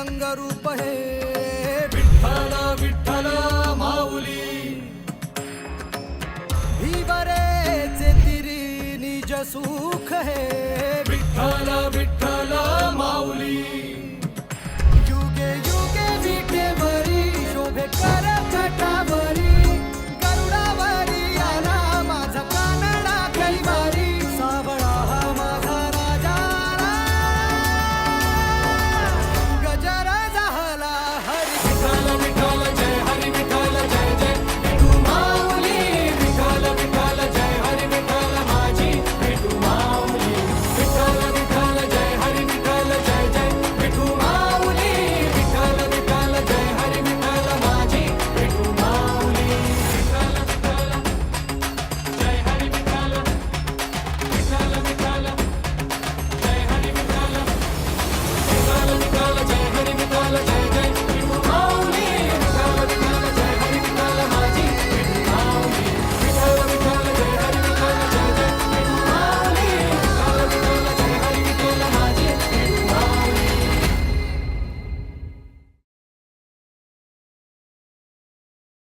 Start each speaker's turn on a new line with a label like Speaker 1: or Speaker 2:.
Speaker 1: रंगरूप हे। विठ्ठल विठ्ठल माऊली। भीवरेचे तिरी निज सुख हे। विठ्ठल